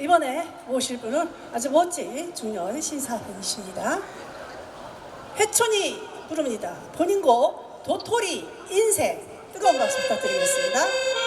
이번에 모실 분은 아주 멋진 중년 신사분이십니다. 해촌이 부릅니다. 본인 곡 도토리 인생 뜨거운 박수 부탁드리겠습니다.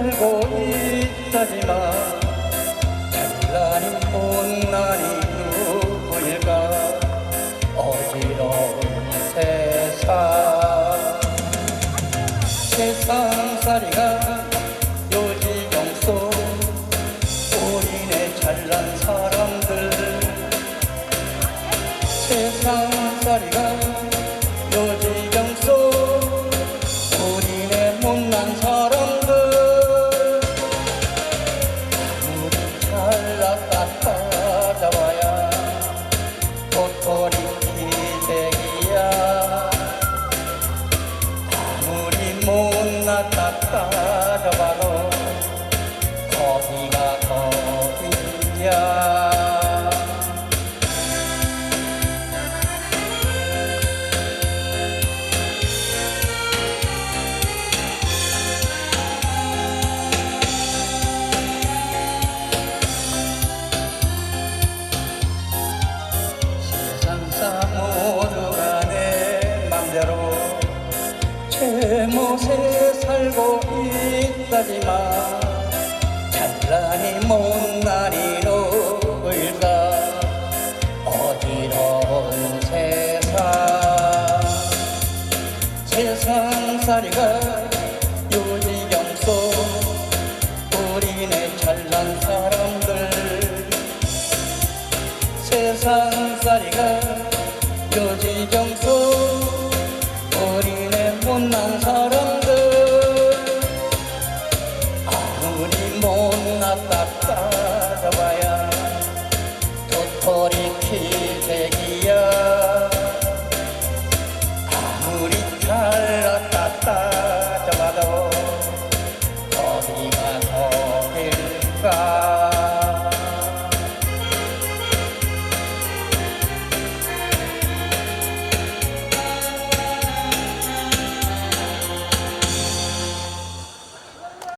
살고 있다지만 찬란히 못난이 누구일까? 어지러운 세상. 세상살이가 요지경 속 우리네 잘난 사람들. 세상살이가 제멋에 살고 있다지만 찬란히 못난이 누굴까 어지러운 세상. 세상살이가 요지경 속 우리네 잘난 사람들. 세상살이가 요지경 속